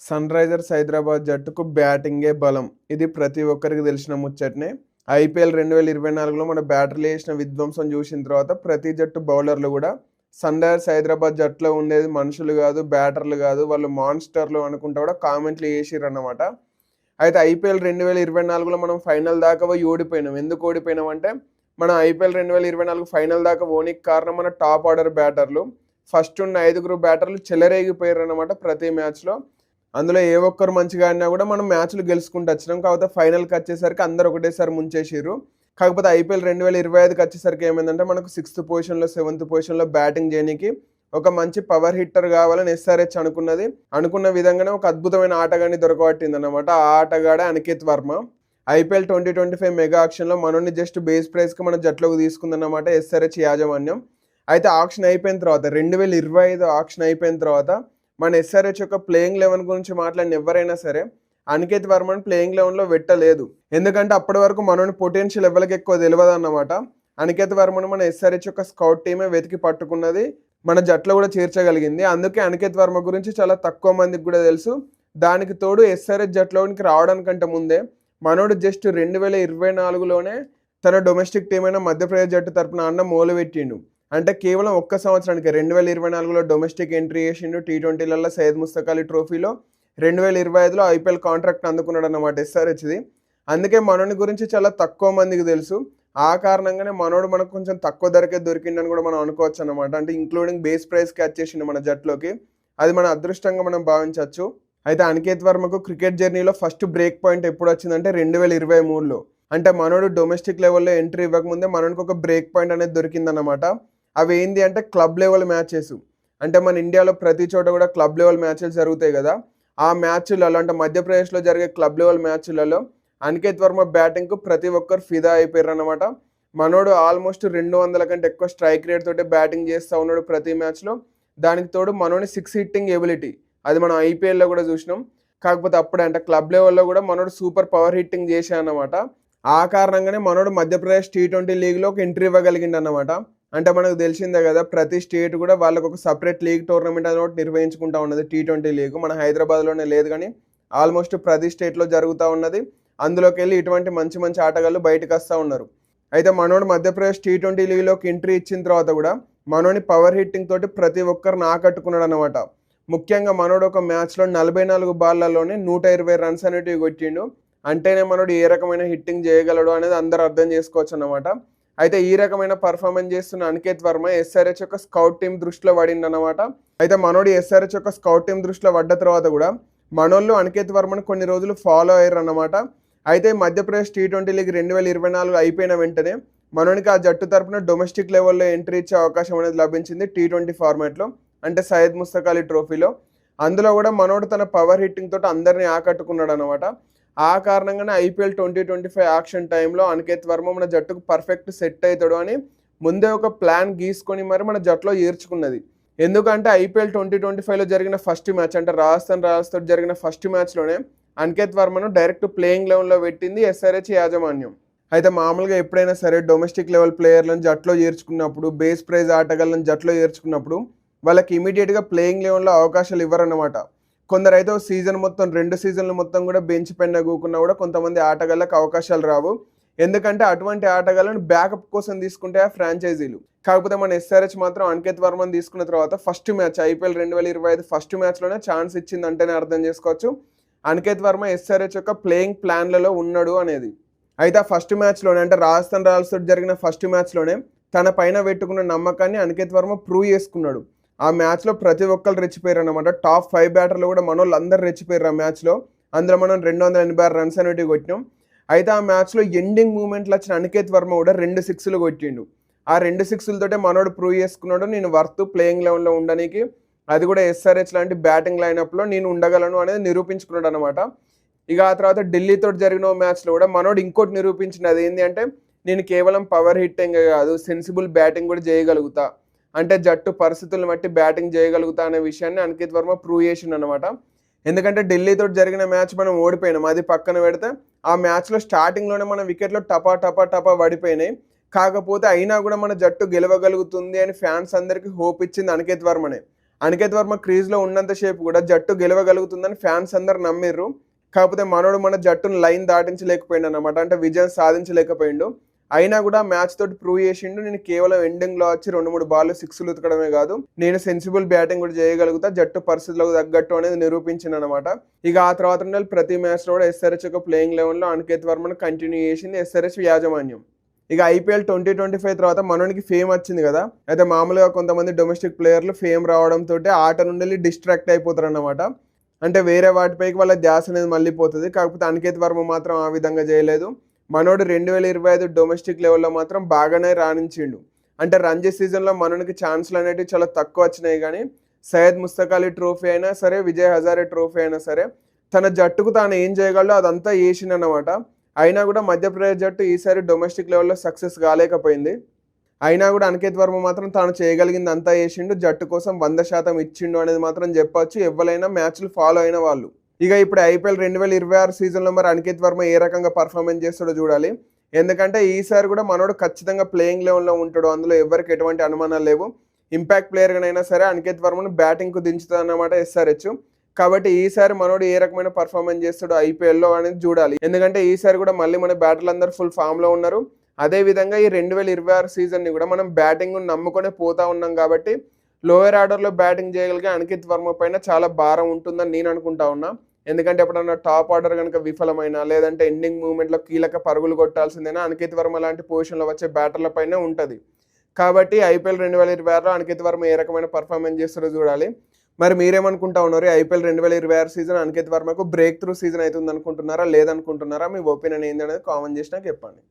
Sun Risers Hyderabad జట్టుకు బ్యాటింగే బలం. ఇది ప్రతి ఒక్కరికి తెలిసిన ముచ్చటనే. ఐపీఎల్ రెండు వేల ఇరవై నాలుగులో మన బ్యాటర్లు వేసిన విధ్వంసం చూసిన తర్వాత ప్రతి జట్టు బౌలర్లు కూడా సన్ రైజర్స్ హైదరాబాద్ జట్టులో ఉండేది మనుషులు కాదు బ్యాటర్లు కాదు వాళ్ళు మాన్స్టర్లు అనుకుంటా కూడా కామెంట్లు చేసిర్రు అన్నమాట అయితే ఐపీఎల్ రెండు వేల ఇరవై నాలుగులో మనం ఫైనల్ దాకా పోయి ఓడిపోయినాం. ఎందుకు ఓడిపోయినాం అంటే మన ఐపీఎల్ రెండు వేల ఇరవై నాలుగు ఫైనల్ దాకా ఓనికి కారణం మన టాప్ ఆర్డర్ బ్యాటర్లు. ఫస్ట్ ఉన్న ఐదుగురు బ్యాటర్లు చెలరేగిపోయారు అనమాట ప్రతి మ్యాచ్లో. అందులో ఏ ఒక్కరు మంచిగా ఆడినా కూడా మనం మ్యాచ్లు గెలుచుకుంటూ వచ్చినాం. కాకపోతే ఫైనల్కి వచ్చేసరికి అందరు ఒకటేసారి ముంచేసిర్రు. కాకపోతే ఐపీఎల్ రెండు వేల ఇరవై ఐదుకి వచ్చేసరికి ఏమైందంటే మనకు సిక్స్త్ పొజిషన్లో సెవెంత్ పొజిషన్లో బ్యాటింగ్ చేయడానికి ఒక మంచి పవర్ హిట్టర్ కావాలని ఎస్ఆర్హెచ్ అనుకున్నది. అనుకున్న విధంగానే ఒక అద్భుతమైన ఆటగాడిని దొరకబట్టింది అనమాట ఆ ఆటగాడే Aniket Varma. IPL twenty twenty five mega ఆక్షన్లో మనోని జస్ట్ బేస్ ప్రైస్కి మన జట్లోకి తీసుకుందన్నమాట ఎస్ఆర్హెచ్ యాజమాన్యం. అయితే ఆక్షన్ అయిపోయిన తర్వాత రెండు వేల ఇరవై ఐదు ఆక్షన్ అయిపోయిన తర్వాత మన ఎస్ఆర్హెచ్ యొక్క ప్లేయింగ్ లెవెన్ గురించి మాట్లాడిన ఎవరైనా సరే అనికేత్ వర్మను ప్లేయింగ్ లెవెన్లో పెట్టలేదు. ఎందుకంటే అప్పటి వరకు మనోని పొటెన్షియల్ ఎవరికి ఎక్కువ తెలియదు అన్నమాట అనికేత్ వర్మను మన ఎస్ఆర్హెచ్ యొక్క స్కౌట్ టీమే వెతికి పట్టుకున్నది మన జట్లో కూడా చేర్చగలిగింది. అందుకే అనికేత్ వర్మ గురించి చాలా తక్కువ మందికి కూడా తెలుసు. దానికి తోడు ఎస్ఆర్హెచ్ జట్లోనికి రావడానికంటే ముందే మనోడు జస్ట్ రెండు వేల ఇరవై నాలుగులోనే తన డొమెస్టిక్ టీం అయిన మధ్యప్రదేశ్ జట్టు తరపున అన్న మొదలుపెట్టిండు అంటే కేవలం ఒక్క సంవత్సరానికి రెండు వేల ఇరవై నాలుగులో డొమెస్టిక్ ఎంట్రీ చేసిండు టీ ట్వంటీలలో సయ్యద్ ముస్తక్ అలీ ట్రోఫీలో రెండు వేల ఇరవై ఐదులో ఐపీఎల్ కాంట్రాక్ట్ అందుకున్నాడు అన్నమాట ఎస్ఆర్హెచ్ది. అందుకే మనోని గురించి చాలా తక్కువ మందికి తెలుసు. ఆ కారణంగానే మనోడు మనకు కొంచెం తక్కువ ధరకే దొరికిందని కూడా మనం అనుకోవచ్చు అనమాట అంటే ఇంక్లూడింగ్ బేస్ ప్రైస్కి చేసిండు మన జట్లోకి అది మన అదృష్టంగా మనం భావించవచ్చు. అయితే అనికేత్ వర్మకు క్రికెట్ జర్నీలో ఫస్ట్ బ్రేక్ పాయింట్ ఎప్పుడు వచ్చిందంటే రెండు వేల ఇరవై మూడులో. అంటే మనోడు డొమెస్టిక్ లెవెల్లో ఎంట్రీ ఇవ్వకముందే మనోడికి ఒక బ్రేక్ పాయింట్ అనేది దొరికిందన్నమాట. అవి ఏంది అంటే క్లబ్ లెవెల్ మ్యాచెస్ అంటే మన ఇండియాలో ప్రతి చోట కూడా క్లబ్ లెవెల్ మ్యాచ్లు జరుగుతాయి కదా. ఆ మ్యాచ్లలో అంటే మధ్యప్రదేశ్లో జరిగే క్లబ్ లెవెల్ మ్యాచ్లలో అనికేత్ వర్మ బ్యాటింగ్కు ప్రతి ఒక్కరు ఫిదా అయిపోయారు అనమాట మనోడు ఆల్మోస్ట్ రెండు వందల కంటే ఎక్కువ స్ట్రైక్ రేట్ తోటి బ్యాటింగ్ చేస్తూ ఉన్నాడు ప్రతి మ్యాచ్లో దానికి తోడు మనోని సిక్స్ హిట్టింగ్ ఎబిలిటీ అది మనం ఐపీఎల్లో కూడా చూసినాం. కాకపోతే అప్పుడే అంటే క్లబ్ లెవెల్లో కూడా మనోడు సూపర్ పవర్ హిట్టింగ్ చేశాడనమాట అన్నమాట ఆ కారణంగానే మనోడు మధ్యప్రదేశ్ టీ ట్వంటీ లీగ్లో ఒక ఎంట్రీ ఇవ్వగలిగిండు అనమాట అంటే మనకు తెలిసిందే కదా ప్రతి స్టేట్ కూడా వాళ్ళకు ఒక సపరేట్ లీగ్ టోర్నమెంట్ అనేది ఒకటి నిర్వహించుకుంటా ఉన్నది టీ ట్వంటీ లీగ్. మన హైదరాబాద్లోనే లేదు కానీ ఆల్మోస్ట్ ప్రతి స్టేట్లో జరుగుతూ ఉన్నది. అందులోకి వెళ్ళి ఇటువంటి మంచి మంచి ఆటగాళ్ళు బయటకు వస్తూ ఉన్నారు. అయితే మనోడు మధ్యప్రదేశ్ టీ ట్వంటీ లీగ్లోకి ఎంట్రీ ఇచ్చిన తర్వాత కూడా మనోని పవర్ హిట్టింగ్ తోటి ప్రతి ఒక్కరిని ఆకట్టుకున్నాడు అనమాట ముఖ్యంగా మనోడు ఒక మ్యాచ్లో నలభై నాలుగు బాళ్ళలోనే నూట ఇరవై రన్స్ అనేటివి కొట్టిండు. అంటేనే మనోడు ఏ రకమైన హిట్టింగ్ చేయగలడు అనేది అందరూ అర్థం చేసుకోవచ్చు అనమాట అయితే ఈ రకమైన పర్ఫార్మెన్స్ చేస్తున్న అనికేత్ వర్మ ఎస్ఆర్హెచ్ యొక్క స్కౌట్ టీం దృష్టిలో పడిందనమాట అయితే మనోడు ఎస్ఆర్హెచ్ యొక్క స్కౌట్ టీం దృష్టిలో పడ్డ తర్వాత కూడా మనోళ్ళు అనికేత్ వర్మను కొన్ని రోజులు ఫాలో అయ్యారు అన్నమాట అయితే మధ్యప్రదేశ్ టీ ట్వంటీ లీగ్ రెండు వేల ఇరవై నాలుగు అయిపోయిన వెంటనే మనోనికి ఆ జట్టు తరపున డొమెస్టిక్ లెవెల్లో ఎంట్రీ ఇచ్చే అవకాశం అనేది లభించింది టీ ట్వంటీ ఫార్మాట్లో అంటే సయ్యద్ ముస్తక్ అలీ ట్రోఫీలో అందులో కూడా మనోడు తన పవర్ హిట్టింగ్ తోటి అందరినీ ఆకట్టుకున్నాడు అనమాట ఆ కారణంగానే IPL twenty twenty five auction టైంలో అనికేత్ వర్మ మన జట్టుకు పర్ఫెక్ట్ సెట్ అవుతాడు అని ముందే ఒక ప్లాన్ గీసుకొని మరి మన జట్టులో ఏర్చుకున్నది ఎందుకంటే ఐపీఎల్ ట్వంటీ ట్వంటీ ఫైవ్లో జరిగిన ఫస్ట్ మ్యాచ్ అంటే రాజస్థాన్ రాయల్స్తో జరిగిన ఫస్ట్ మ్యాచ్లోనే అనికేత్ వర్మను డైరెక్ట్ ప్లేయింగ్ లెవెన్లో పెట్టింది ఎస్ఆర్హెచ్ యాజమాన్యం. అయితే మామూలుగా ఎప్పుడైనా సరే డొమెస్టిక్ లెవెల్ ప్లేయర్లను జట్లో చేర్చుకున్నప్పుడు బేస్ ప్రైజ్ ఆటగాళ్ళని జట్లో చేర్చుకున్నప్పుడు వాళ్ళకి ఇమీడియట్గా ప్లేయింగ్ లెవెన్లో అవకాశాలు ఇవ్వరన్నమాట. కొందరు అయితే సీజన్ మొత్తం రెండు సీజన్లు మొత్తం కూడా బెంచ్ పైన కూకున్నా కూడా కొంతమంది ఆటగాళ్ళకి అవకాశాలు రావు. ఎందుకంటే అటువంటి ఆటగాళ్ళను బ్యాకప్ కోసం తీసుకుంటే ఆ ఫ్రాంచైజీలు. కాకపోతే మన ఎస్ఆర్హెచ్ మాత్రం అంకిత్ వర్మని తీసుకున్న తర్వాత ఫస్ట్ మ్యాచ్ ఐపీఎల్ రెండు వేల ఇరవై ఐదు ఫస్ట్ మ్యాచ్లోనే ఛాన్స్ ఇచ్చింది అంటేనే అర్థం చేసుకోవచ్చు. అనికేత్ వర్మ ఎస్ఆర్హెచ్ యొక్క ప్లేయింగ్ ప్లాన్లలో ఉన్నాడు అనేది. అయితే ఆ ఫస్ట్ మ్యాచ్లోనే అంటే రాజస్థాన్ రాయల్స్ తోటి జరిగిన ఫస్ట్ మ్యాచ్లోనే తన పైన పెట్టుకున్న నమ్మకాన్ని అనికేత్ వర్మ ప్రూవ్ చేసుకున్నాడు. ఆ మ్యాచ్లో ప్రతి ఒక్కరు రెచ్చిపోయారు అనమాట టాప్ ఫైవ్ బ్యాటర్లు కూడా మన వాళ్ళు అందరు రెచ్చిపోయారు ఆ మ్యాచ్లో. అందులో మనం రెండు వందల ఎనభై ఆరు రన్స్ అనేటివి కొట్టినాం. అయితే ఆ మ్యాచ్లో ఎండింగ్ మూమెంట్లో వచ్చిన అనికేత్ వర్మ కూడా రెండు సిక్స్లు కొట్టిండు. ఆ రెండు సిక్స్లతోటే మనోడు ప్రూవ్ చేసుకున్నాడు. నేను వర్త్ ప్లేయింగ్ లెవెన్లో ఉండడానికి అది కూడా ఎస్ఆర్హెచ్ లాంటి బ్యాటింగ్ లైనప్లో నేను ఉండగలను అనేది నిరూపించుకున్నాడు అనమాట ఇక ఆ తర్వాత ఢిల్లీతో జరిగిన మ్యాచ్లో కూడా మనోడు ఇంకోటి నిరూపించింది అది ఏంటి అంటే నేను కేవలం పవర్ హిట్టింగ్ కాదు సెన్సిబుల్ బ్యాటింగ్ కూడా చేయగలుగుతా. అంటే జట్టు పరిస్థితులను బట్టి బ్యాటింగ్ చేయగలుగుతా అనే విషయాన్ని అంకిత్ వర్మ ప్రూవ్ చేసిండు అనమాట ఎందుకంటే ఢిల్లీతో జరిగిన మ్యాచ్ మనం ఓడిపోయినాం. అది పక్కన పెడితే ఆ మ్యాచ్లో స్టార్టింగ్లోనే మన వికెట్లో టపా టపా టపా పడిపోయినాయి. కాకపోతే అయినా కూడా మన జట్టు గెలవగలుగుతుంది అని ఫ్యాన్స్ అందరికీ హోప్ ఇచ్చింది అనికేత్ వర్మనే. అనికేత్ వర్మ క్రీజ్లో ఉన్నంతసేపు కూడా జట్టు గెలవగలుగుతుందని ఫ్యాన్స్ అందరు నమ్మిర్రు. కాకపోతే మనోడు మన జట్టును లైన్ దాటించలేకపోయిండు అనమాట అంటే విజయం సాధించలేకపోయిండు. అయినా కూడా మ్యాచ్ తోటి ప్రూవ్ చేసిండు. నేను కేవలం ఎండింగ్లో వచ్చి రెండు మూడు బాల్ సిక్స్లు ఉతకడమే కాదు నేను సెన్సిబుల్ బ్యాటింగ్ కూడా చేయగలుగుతా. జట్టు పరిస్థితులకు తగ్గట్టు అనేది నిరూపించింది అనమాట ఇక ఆ తర్వాత నుండి ప్రతి మ్యాచ్లో కూడా ఎస్ఆర్హెచ్ యొక్క ప్లేయింగ్ లెవెన్లో అనికేత్ వర్మను కంటిన్యూ చేసింది ఎస్ఆర్హెచ్ యాజమాన్యం. ఇక ఐపీఎల్ ట్వంటీ ట్వంటీ ఫైవ్ తర్వాత మనోనికి ఫేమ్ వచ్చింది కదా. అయితే మామూలుగా కొంతమంది డొమెస్టిక్ ప్లేయర్లు ఫేమ్ రావడంతో ఆట నుండి డిస్ట్రాక్ట్ అయిపోతారు అన్నమాట. అంటే వేరే వాటిపైకి వాళ్ళ ధ్యాస అనేది మళ్ళీ పోతుంది. కాకపోతే అనికేత్ వర్మ మాత్రం ఆ విధంగా చేయలేదు. మనోడు రెండు వేల ఇరవై ఐదు డొమెస్టిక్ లెవెల్లో మాత్రం బాగానే రాణించిండు. అంటే రంజీ సీజన్లో మనోనికి ఛాన్స్లు అనేవి చాలా తక్కువ వచ్చినాయి కానీ సయ్యద్ ముస్తక్ అలీ ట్రోఫీ అయినా సరే విజయ్ హజారే ట్రోఫీ అయినా సరే తన జట్టుకు తాను ఏం చేయగలడో అదంతా వేసిండనమాట అయినా కూడా మధ్యప్రదేశ్ జట్టు ఈసారి డొమెస్టిక్ లెవెల్లో సక్సెస్ కాలేకపోయింది. అయినా కూడా అనికేత్ వర్మ మాత్రం తాను చేయగలిగింది అంతా చేసిండు జట్టు కోసం వంద శాతం ఇచ్చిండు అనేది మాత్రం చెప్పొచ్చు. ఎవరైనా మ్యాచ్లు ఫాలో అయిన వాళ్ళు. ఇక ఇప్పుడు ఐపీఎల్ రెండు వేల ఇరవై ఆరు సీజన్లో మరి అనికేత్ వర్మ ఏ రకంగా పర్ఫార్మెన్స్ చేస్తాడో చూడాలి. ఎందుకంటే ఈసారి కూడా మనోడు ఖచ్చితంగా ప్లేయింగ్ లెవెల్లో ఉంటాడు. అందులో ఎవరికి ఎటువంటి అనుమానాలు లేవు. ఇంపాక్ట్ ప్లేయర్గానైనా సరే అనికేత్ వర్మను బ్యాటింగ్కు దించుతుంది అన్నమాట ఎస్ఆర్హెచ్. కాబట్టి ఈసారి మనోడు ఏ రకమైన పర్ఫార్మెన్స్ చేస్తాడు ఐపీఎల్లో అనేది చూడాలి. ఎందుకంటే ఈసారి కూడా మళ్ళీ మన బ్యాటర్లు అందరూ ఫుల్ ఫామ్లో ఉన్నారు. అదే విధంగా ఈ రెండు వేల ఇరవై ఆరు సీజన్ని కూడా మనం బ్యాటింగ్ నమ్ముకొని పోతా ఉన్నాం కాబట్టి లోయర్ ఆర్డర్లో బ్యాటింగ్ చేయగలిగే అనికిత్ వర్మ పైన చాలా భారం ఉంటుందని నేను అనుకుంటా ఉన్నా. ఎందుకంటే ఎప్పుడన్నా టాప్ ఆర్డర్ కనుక విఫలమైన లేదంటే ఎండింగ్ మూమెంట్లో కీలక పరుగులు కొట్టాల్సిందేనా అనికిత్ వర్మ లాంటి పొజిషన్లో వచ్చే బ్యాటర్ల పైన ఉంటుంది. కాబట్టి ఐపీఎల్ రెండు వేల ఇరవై ఆరులో అనికిత్ వర్మ ఏ రకమైన పర్ఫార్మెన్స్ చేస్తారో చూడాలి. మరి మీరేమనుకుంటా ఉన్నారు? ఐపీఎల్ రెండు వేల ఇరవై ఆరు సీజన్ అనికిత్ వర్మకు బ్రేక్ త్రూ సీజన్ అవుతుంది అనుకుంటున్నారా లేదనుకుంటున్నారా? మీ ఒపీనియన్ ఏందనేది కామెంట్ చేసినా చెప్పండి.